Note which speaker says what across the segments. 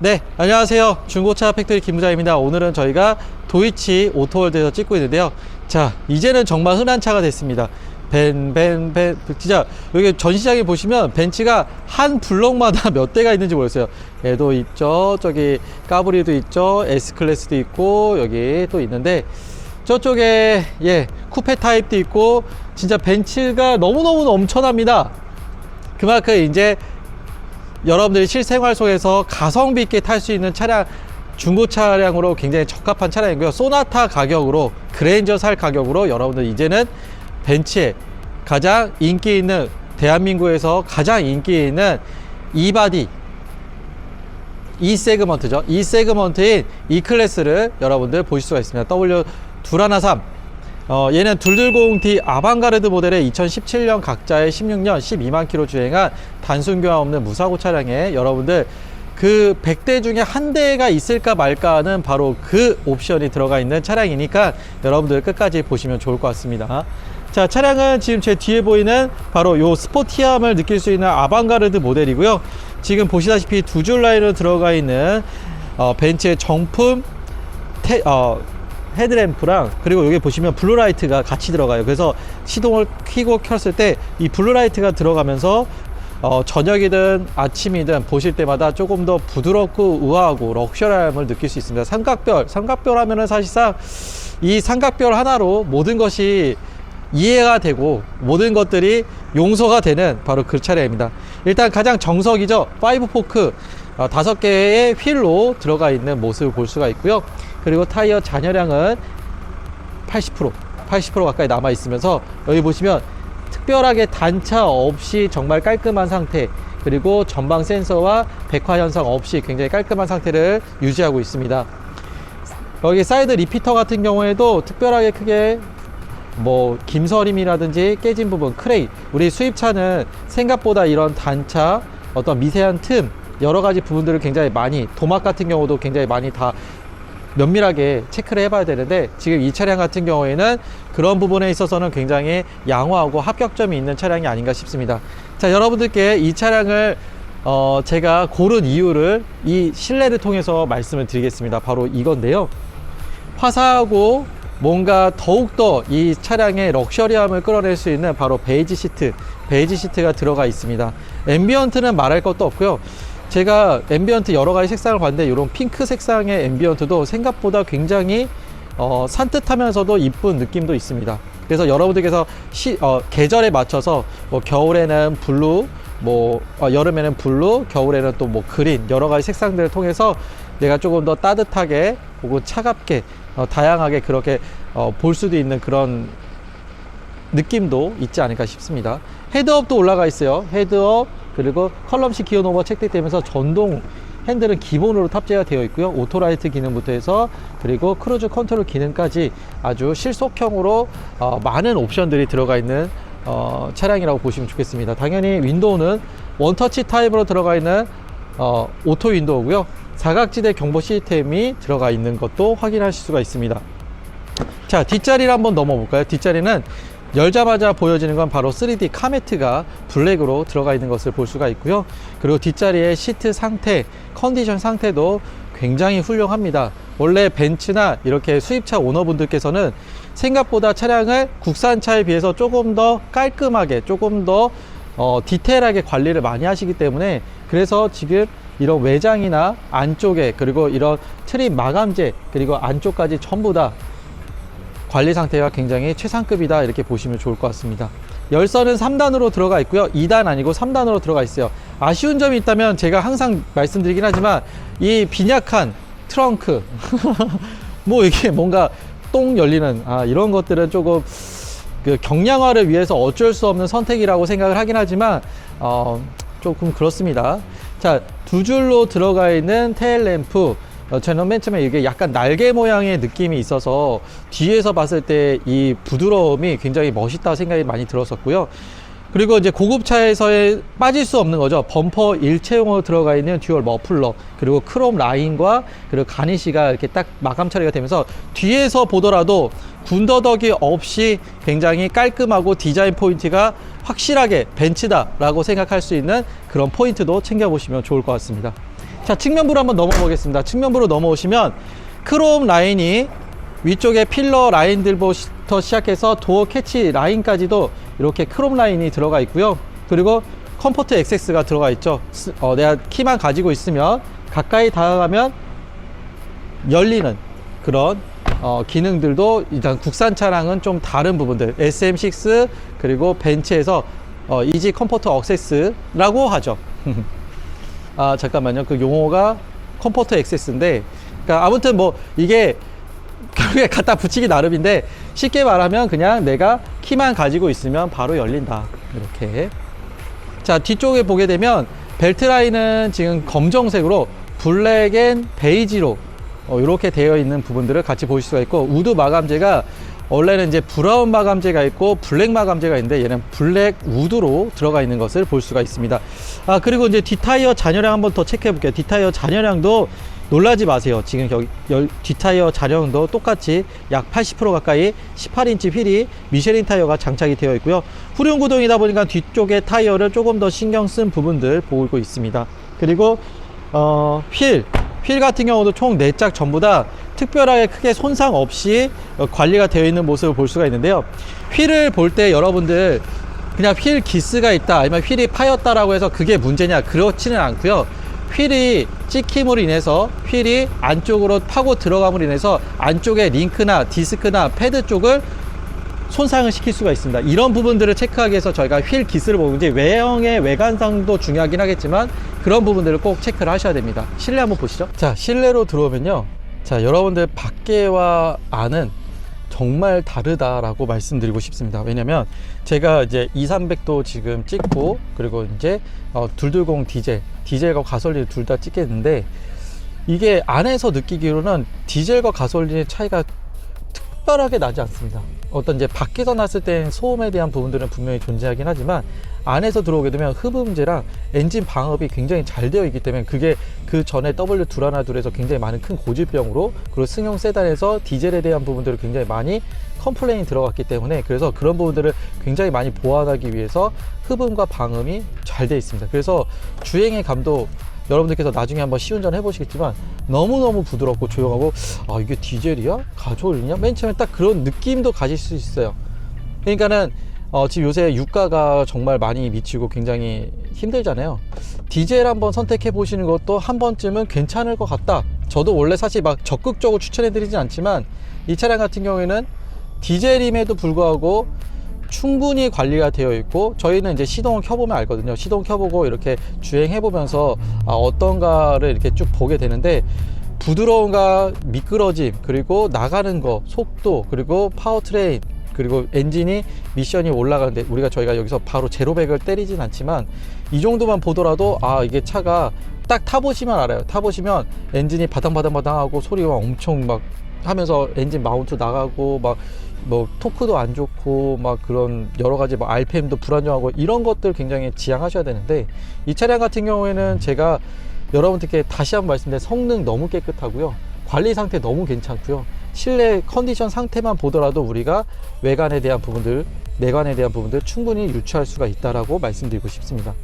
Speaker 1: 네, 안녕하세요. 중고차 팩토리 김부장입니다. 오늘은 저희가 도이치 오토월드에서 찍고 있는데요. 자, 이제는 정말 흔한 차가 됐습니다. 벤, 벤, 벤. 진짜 여기 전시장에 보시면 벤츠가 한 블럭마다 몇 대가 있는지 모르겠어요. 얘도 있죠. 저기 까브리도 있죠. S클래스도 있고 여기 또 있는데 저쪽에 예, 쿠페 타입도 있고 진짜 벤츠가 너무너무 넘쳐납니다. 그만큼 이제 여러분들이 실생활 속에서 가성비 있게 탈 수 있는 차량 중고 차량으로 굉장히 적합한 차량이고요. 소나타 가격으로 그레인저 살 가격으로 여러분들 이제는 벤츠의 가장 인기 있는 대한민국에서 가장 인기 있는 이바디 E 세그먼트죠. E 세그먼트인 E 클래스를 여러분들 보실 수가 있습니다. W 둘하나 3. 어, 얘는 둘둘공-D 아방가르드 모델의 2017년 각자의 16년 12만 킬로 주행한 단순 교환 없는 무사고 차량에 여러분들 그 100대 중에 한 대가 있을까 말까는 바로 그 옵션이 들어가 있는 차량이니까 여러분들 끝까지 보시면 좋을 것 같습니다. 자, 차량은 지금 제 뒤에 보이는 바로 요 스포티함을 느낄 수 있는 아방가르드 모델이고요. 지금 보시다시피 두 줄 라인으로 들어가 있는 어, 벤츠의 정품 테, 어, 헤드램프랑 그리고 여기 보시면 블루라이트가 같이 들어가요. 그래서 시동을 켜고 켰을 때 이 블루라이트가 들어가면서 어, 저녁이든 아침이든 보실 때마다 조금 더 부드럽고 우아하고 럭셔리함을 느낄 수 있습니다. 삼각별, 삼각별 하면은 사실상 이 삼각별 하나로 모든 것이 이해가 되고 모든 것들이 용서가 되는 바로 그 차량입니다. 일단 가장 정석이죠. 파이브 포크 어, 다섯 개의 휠로 들어가 있는 모습을 볼 수가 있고요. 그리고 타이어 잔여량은 80% 80% 가까이 남아 있으면서 여기 보시면 특별하게 단차 없이 정말 깔끔한 상태 그리고 전방 센서와 백화 현상 없이 굉장히 깔끔한 상태를 유지하고 있습니다. 여기 사이드 리피터 같은 경우에도 특별하게 크게 뭐 김서림이라든지 깨진 부분 크레이 우리 수입차는 생각보다 이런 단차 어떤 미세한 틈 여러 가지 부분들을 굉장히 많이 도막 같은 경우도 굉장히 많이 다 면밀하게 체크를 해봐야 되는데 지금 이 차량 같은 경우에는 그런 부분에 있어서는 굉장히 양호하고 합격점이 있는 차량이 아닌가 싶습니다. 자, 여러분들께 이 차량을 어, 제가 고른 이유를 이 실내를 통해서 말씀을 드리겠습니다. 바로 이건데요. 화사하고 뭔가 더욱더 이 차량의 럭셔리함을 끌어낼 수 있는 바로 베이지 시트, 베이지 시트가 들어가 있습니다. 앰비언트는 말할 것도 없고요. 제가 앰비언트 여러 가지 색상을 봤는데 이런 핑크 색상의 앰비언트도 생각보다 굉장히 어, 산뜻하면서도 이쁜 느낌도 있습니다. 그래서 여러분들께서 시, 어, 계절에 맞춰서 뭐 겨울에는 블루, 뭐 어, 여름에는 블루, 겨울에는 또 뭐 그린 여러 가지 색상들을 통해서 내가 조금 더 따뜻하게 혹은 차갑게 어, 다양하게 그렇게 어, 볼 수도 있는 그런 느낌도 있지 않을까 싶습니다. 헤드업도 올라가 있어요. 헤드업 그리고 컬럼식 기어 노버 채택되면서 전동 핸들은 기본으로 탑재가 되어 있고요. 오토라이트 기능부터 해서 그리고 크루즈 컨트롤 기능까지 아주 실속형으로 어, 많은 옵션들이 들어가 있는 어, 차량이라고 보시면 좋겠습니다. 당연히 윈도우는 원터치 타입으로 들어가 있는 어, 오토 윈도우고요. 사각지대 경보 시스템이 들어가 있는 것도 확인하실 수가 있습니다. 자, 뒷자리를 한번 넘어 볼까요? 뒷자리는 열자마자 보여지는 건 바로 3D 카메트가 블랙으로 들어가 있는 것을 볼 수가 있고요. 그리고 뒷자리의 시트 상태, 컨디션 상태도 굉장히 훌륭합니다. 원래 벤츠나 이렇게 수입차 오너분들께서는 생각보다 차량을 국산차에 비해서 조금 더 깔끔하게, 조금 더 어, 디테일하게 관리를 많이 하시기 때문에 그래서 지금 이런 외장이나 안쪽에 그리고 이런 트림 마감재 그리고 안쪽까지 전부 다 관리 상태가 굉장히 최상급이다 이렇게 보시면 좋을 것 같습니다. 열선은 3단으로 들어가 있고요. 2단 아니고 3단으로 들어가 있어요. 아쉬운 점이 있다면 제가 항상 말씀드리긴 하지만 이 빈약한 트렁크 뭐 이게 뭔가 똥 열리는 아 이런 것들은 조금 그 경량화를 위해서 어쩔 수 없는 선택이라고 생각을 하긴 하지만 어 조금 그렇습니다. 자, 두 줄로 들어가 있는 테일 램프 어, 저는 맨 처음에 이게 약간 날개 모양의 느낌이 있어서 뒤에서 봤을 때 이 부드러움이 굉장히 멋있다 생각이 많이 들었었고요. 그리고 이제 고급차에서의 빠질 수 없는 거죠. 범퍼 일체형으로 들어가 있는 듀얼 머플러, 그리고 크롬 라인과 그리고 가니시가 이렇게 딱 마감 처리가 되면서 뒤에서 보더라도 군더더기 없이 굉장히 깔끔하고 디자인 포인트가 확실하게 벤츠다라고 생각할 수 있는 그런 포인트도 챙겨보시면 좋을 것 같습니다. 자, 측면부로 한번 넘어 보겠습니다. 측면부로 넘어오시면 크롬 라인이 위쪽에 필러 라인들부터 시작해서 도어 캐치 라인까지도 이렇게 크롬 라인이 들어가 있고요. 그리고 컴포트 액세스가 들어가 있죠. 스- 어, 내가 키만 가지고 있으면 가까이 다가가면 열리는 그런 어, 기능들도 일단 국산 차량은 좀 다른 부분들 SM6 그리고 벤츠에서 어, 이지 컴포트 액세스라고 하죠. 아 잠깐만요. 그 용어가 컴포트 액세스인데 그러니까 아무튼 뭐 이게 결국에 갖다 붙이기 나름인데 쉽게 말하면 그냥 내가 키만 가지고 있으면 바로 열린다. 이렇게. 자, 뒤쪽에 보게 되면 벨트 라인은 지금 검정색으로 블랙 앤 베이지로 어, 이렇게 되어 있는 부분들을 같이 보실 수가 있고 우드 마감재가 원래는 이제 브라운 마감재가 있고 블랙 마감재가 있는데 얘는 블랙 우드로 들어가 있는 것을 볼 수가 있습니다. 아 그리고 이제 뒷타이어 잔여량 한번 더 체크해 볼게요. 뒷타이어 잔여량도 놀라지 마세요. 지금 여기 열, 뒷타이어 잔여량도 똑같이 약 80% 가까이 18인치 휠이 미쉐린 타이어가 장착이 되어 있고요. 후륜 구동이다 보니까 뒤쪽에 타이어를 조금 더 신경 쓴 부분들 보이고 있습니다. 그리고 어, 휠, 휠 같은 경우도 총 4짝 전부 다 특별하게 크게 손상 없이 어, 관리가 되어 있는 모습을 볼 수가 있는데요. 휠을 볼 때 여러분들 그냥 휠 기스가 있다 아니면 휠이 파였다라고 해서 그게 문제냐 그렇지는 않고요. 휠이 찍힘으로 인해서 휠이 안쪽으로 파고 들어감으로 인해서 안쪽에 링크나 디스크나 패드 쪽을 손상을 시킬 수가 있습니다. 이런 부분들을 체크하기 위해서 저희가 휠 기스를 이제 외형의 외관상도 중요하긴 하겠지만 그런 부분들을 꼭 체크를 하셔야 됩니다. 실내 한번 보시죠. 자, 실내로 들어오면요. 자, 여러분들 밖에와 안은 정말 다르다라고 말씀드리고 싶습니다. 왜냐면 제가 이제 2, 300도 지금 찍고 그리고 이제 어, 220 디젤, 디젤과 가솔린 둘 다 찍겠는데 이게 안에서 느끼기로는 디젤과 가솔린의 차이가 특별하게 나지 않습니다. 어떤 이제 밖에서 났을 땐 소음에 대한 부분들은 분명히 존재하긴 하지만 안에서 들어오게 되면 흡음재랑 엔진 방업이 굉장히 잘 되어 있기 때문에 그게 그 전에 W 둘하나 둘에서 굉장히 많은 큰 고질병으로 그리고 승용 세단에서 디젤에 대한 부분들을 굉장히 많이 컴플레인이 들어갔기 때문에 그래서 그런 부분들을 굉장히 많이 보완하기 위해서 흡음과 방음이 잘 되어 있습니다. 그래서 주행의 감도 여러분들께서 나중에 한번 시운전 해보시겠지만 너무너무 부드럽고 조용하고 아 이게 디젤이야? 가솔이냐? 맨 처음에 딱 그런 느낌도 가질 수 있어요 그러니까는 어, 지금 요새 유가가 정말 많이 미치고 굉장히 힘들잖아요. 디젤 한번 선택해 보시는 것도 한 번쯤은 괜찮을 것 같다. 저도 원래 사실 막 적극적으로 추천해 드리진 않지만 이 차량 같은 경우에는 디젤임에도 불구하고 충분히 관리가 되어 있고 저희는 이제 시동을 켜보면 알거든요. 시동 켜보고 이렇게 주행해 보면서 아, 어떤가를 이렇게 쭉 보게 되는데 부드러움과 미끄러짐 그리고 나가는 거 속도 그리고 파워트레인 그리고 엔진이 미션이 올라가는데 우리가 저희가 여기서 바로 제로백을 때리진 않지만 이 정도만 보더라도 아 이게 차가 딱 타보시면 알아요. 타보시면 엔진이 바당바당바당하고 소리가 엄청 막 하면서 엔진 마운트 나가고 막 뭐 토크도 안 좋고 막 그런 여러 가지 뭐 RPM도 불안정하고 이런 것들 굉장히 지양하셔야 되는데 이 차량 같은 경우에는 제가 여러분들께 다시 한번 말씀드린 성능 너무 깨끗하고요. 관리 상태 너무 괜찮고요 실내 컨디션 상태만 보더라도 우리가 외관에 대한 부분들 내관에 대한 부분들 충분히 유추할 수가 있다라고 말씀드리고 싶습니다.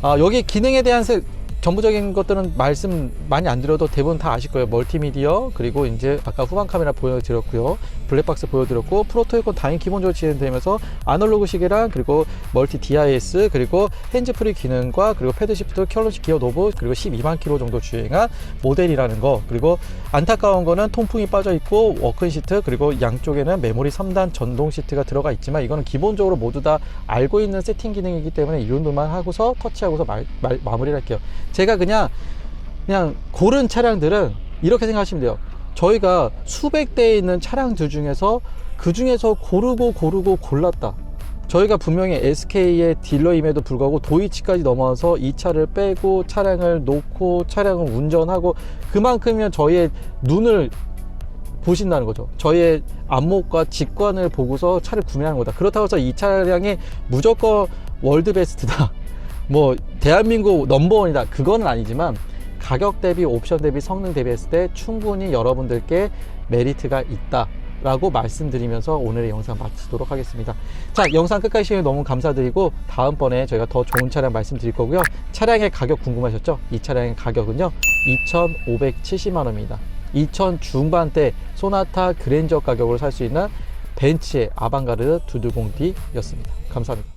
Speaker 1: 아, 여기 기능에 대한 세- 전부적인 것들은 말씀 많이 안 드려도 대부분 다 아실 거예요. 멀티미디어 그리고 이제 아까 후방 카메라 보여드렸고요. 블랙박스 보여드렸고 프로토에건 당연히 기본적으로 지원되면서 아날로그 시계랑 그리고 멀티 DIS 그리고 핸즈프리 기능과 그리고 패드 시프트 컬러식 기어 노브 그리고 12만 킬로 정도 주행한 모델이라는 거 그리고 안타까운 거는 통풍이 빠져 있고 워큰 시트 그리고 양쪽에는 메모리 3단 전동 시트가 들어가 있지만 이거는 기본적으로 모두 다 알고 있는 세팅 기능이기 때문에 이 정도만 하고서 터치하고서 말, 말, 마무리를 할게요. 제가 그냥 그냥 고른 차량들은 이렇게 생각하시면 돼요. 저희가 수백 대에 있는 차량들 중에서 그 중에서 고르고 고르고 골랐다. 저희가 분명히 SK의 딜러임에도 불구하고 도이치까지 넘어와서 이 차를 빼고 차량을 놓고 차량을 운전하고 그만큼이면 저희의 눈을 보신다는 거죠. 저희의 안목과 직관을 보고서 차를 구매하는 거다. 그렇다고 해서 이 차량이 무조건 월드 베스트다. 뭐 대한민국 넘버원이다. 그거는 아니지만 가격 대비 옵션 대비 성능 대비했을 때 충분히 여러분들께 메리트가 있다. 라고 말씀드리면서 오늘의 영상 마치도록 하겠습니다. 자, 영상 끝까지 시청해 너무 감사드리고 다음번에 저희가 더 좋은 차량 말씀드릴 거고요. 차량의 가격 궁금하셨죠? 이 차량의 가격은요. 2,570만 원입니다. 2천 중반대 소나타 그랜저 가격으로 살 수 있는 벤츠의 아방가르드 220D였습니다. 감사합니다.